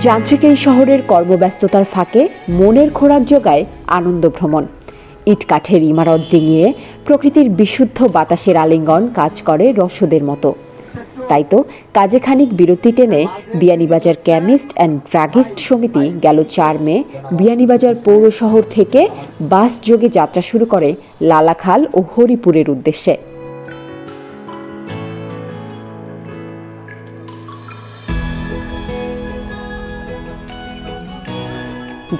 যান্ত্রিক এই শহরের কর্মব্যস্ততার ফাঁকে মনের খোরাক যোগায় আনন্দ ভ্রমণ। ইট কাঠের ইমারত ডিঙিয়ে প্রকৃতির বিশুদ্ধ বাতাসের আলিঙ্গন কাজ করে রসদের মতো। তাই তো কাজে খানিক বিরতি টেনে বিয়ানীবাজার কেমিস্ট অ্যান্ড ড্রাগিস্ট সমিতি গেল চার মে বিয়ানীবাজার পৌর শহর থেকে বাস যোগে যাত্রা শুরু করে লালাখাল ও হরিপুরের উদ্দেশ্যে।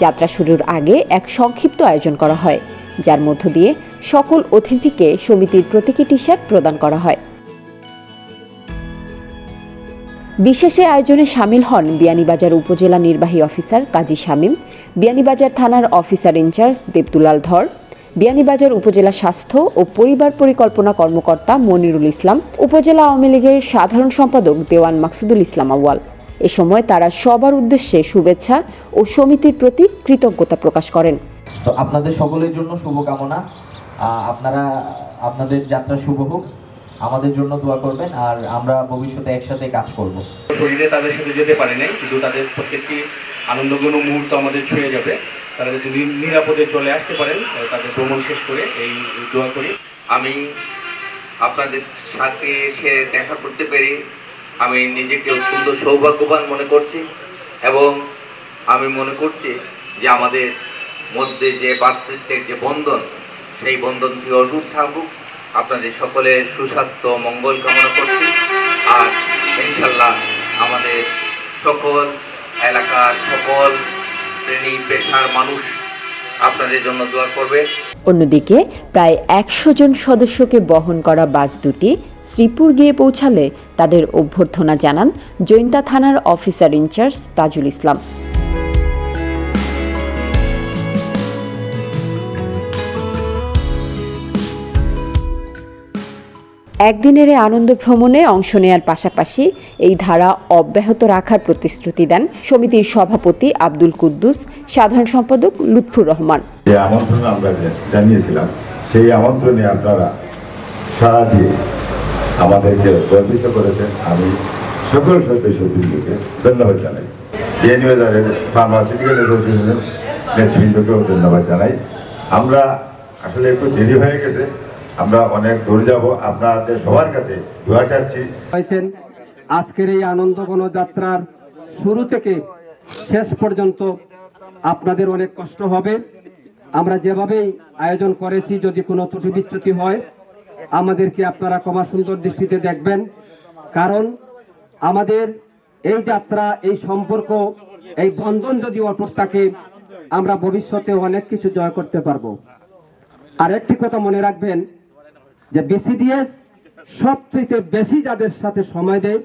যাত্রা শুরুর আগে এক সংক্ষিপ্ত আয়োজন করা হয়, যার মধ্য দিয়ে সকল অতিথিকে সমিতির প্রতীকী টি শার্ট প্রদান করা হয়। বিশেষে আয়োজনে সামিল হন বিয়ানীবাজার উপজেলা নির্বাহী অফিসার কাজী শামীম, বিয়ানীবাজার থানার অফিসার ইনচার্জ দেবদুলাল ধর, বিয়ানীবাজার উপজেলা স্বাস্থ্য ও পরিবার পরিকল্পনা কর্মকর্তা মনিরুল ইসলাম, উপজেলা আওয়ামী লীগের সাধারণ সম্পাদক দেওয়ান মাকসুদুল ইসলাম আউয়াল। এ সময় তারা সবার উদ্দেশ্যে শুভেচ্ছা ও সমিতির প্রতি কৃতজ্ঞতা প্রকাশ করেন। তো আপনাদের সকলের জন্য শুভকামনা। আপনারা আপনাদের যাত্রা শুভ হোক। আমাদের জন্য দোয়া করবেন আর আমরা ভবিষ্যতে একসাথে কাজ করব। শরীরে তাদের সাথে যেতে পারে নাই কিন্তু তাদের প্রত্যেকটি আনন্দঘন মুহূর্ত আমাদের ছুঁয়ে যাবে। তারা যদি নিরাপদে চলে আসতে পারেন তাদের ভ্রমণ শেষ করে এই দোয়া করি। আমি আপনাদের সাথে এসে দেখা করতে পেরে আমি নিজেকে অত্যন্ত সৌভাগ্যবান মনে করছি এবং আমি মনে করছি যে আমাদের মধ্যে যে ভাতৃত্বের যে বন্ধন, সেই বন্ধনটি অটুট থাকুক। আপনাদের সকলের সুস্বাস্থ্য, মঙ্গল কামনা করছি। আর ইনশাল্লাহ আমাদের সকল এলাকার সকল শ্রেণি পেশার মানুষ আপনাদের জন্য দোয়া করবে। অন্যদিকে প্রায় একশো জন সদস্যকে বহন করা বাস দুটি শ্রীপুর গিয়ে পৌঁছালে তাদের অভ্যর্থনা জানান জৈন্তা থানার অফিসার ইনচার্জ তাজুল ইসলাম। একদিনের এই আনন্দ ভ্রমণে অংশ নেয়ার পাশাপাশি এই ধারা অব্যাহত রাখার প্রতিশ্রুতি দেন সমিতির সভাপতি আব্দুল কুদ্দুস, সাধারণ সম্পাদক লুৎফুর রহমান। যে আমন্ত্রণ আমরা জানিয়েছিলাম, সেই আমন্ত্রণে আপনারা সাড়া দিয়ে আমাদেরকে গর্বিত করেছেন। আমি সকল সদস্যবৃন্দকে ধন্যবাদ জানাই। বিএনবাজারের ফার্মাসিউটিক্যাল অ্যাসোসিয়েশনের নেতৃবৃন্দকেও ধন্যবাদ জানাই। আমরা আসলে একটু দেরি হয়ে গেছে। আমরা অনেক দূর যাব। আপনাদের সবার কাছে দোয়া চাচ্ছি। হয়েছেন আজকের এই আনন্দ যাত্রার শুরু থেকে শেষ পর্যন্ত আপনাদের অনেক কষ্ট হবে। আমরা যেভাবেই আয়োজন করেছি, যদি কোনো ত্রুটি বিচ্যুতি হয় আমাদেরকে আপনারা ক্ষমা সুন্দর দৃষ্টিতে দেখবেন। কারণ আমাদের এই যাত্রা, এই সম্পর্ক, এই বন্ধন যদি অটুট থাকে, আমরা ভবিষ্যতে অনেক কিছু জয় করতে পারব। আর একটি কথা মনে রাখবেন, যে বিসিডিএস সবচেয়ে বেশি যাদের সাথে সময় দেয়,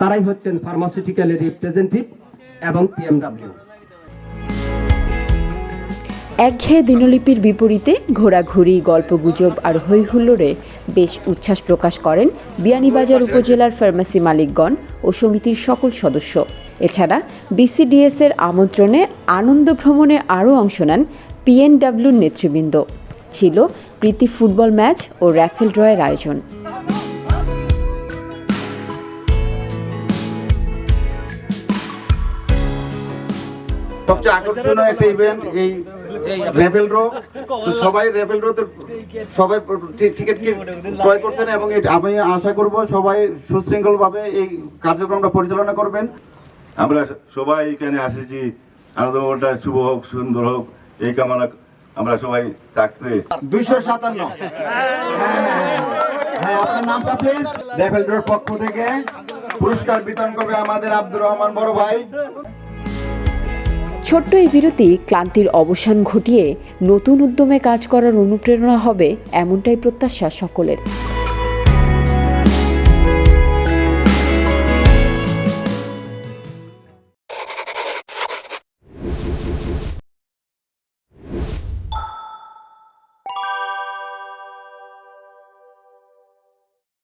তারাই হচ্ছেন ফার্মাসিউটিক্যালের রিপ্রেজেন্টেটিভ এবং পিএমডাব্লিউ একঘেয়ে দিনলিপির বিপরীতে ঘোরাঘুরি, গল্পগুজব আর হৈহুল্লোড়ে বেশ উচ্ছ্বাস প্রকাশ করেন বিয়ানীবাজার উপজেলার ফার্মেসি মালিকগণ ও সমিতির সকল সদস্য। এছাড়া বিসিডিএস এর আমন্ত্রণে আনন্দ ভ্রমণে আরও অংশ নেন পিএনডাব্লিউর নেতৃবৃন্দ। ছিল প্রীতি ফুটবল ম্যাচ ও র্যাফেল ড্রয়ের আয়োজন। সবচেয়ে আকর্ষণীয় একটা ইভেন্ট এই রেভেল রো তো সবাই রেভেল রোতে সবাই টিকিট ক্রয় করছেন এবং আমি আশা করব সবাই সুশৃঙ্খল ভাবে এই কার্যক্রমটা পরিচালনা করবেন। আমরা সবাই এখানে আসেছি। আনন্দমহলটা শুভ হোক সুন্দর হোক এই কামনা আমরা সবাই থাকতে দুইশো সাতান্ন। হ্যাঁ আপনার নামটা প্লিজ রেভেল রোর পক্ষ থেকে পুরস্কার বিতরণ করবে আমাদের আব্দুর রহমান বড় ভাই। ছোট্ট এই বিরতি ক্লান্তির অবসান ঘটিয়ে নতুন উদ্যমে কাজ করার অনুপ্রেরণা হবে এমনটাই প্রত্যাশা সকলের।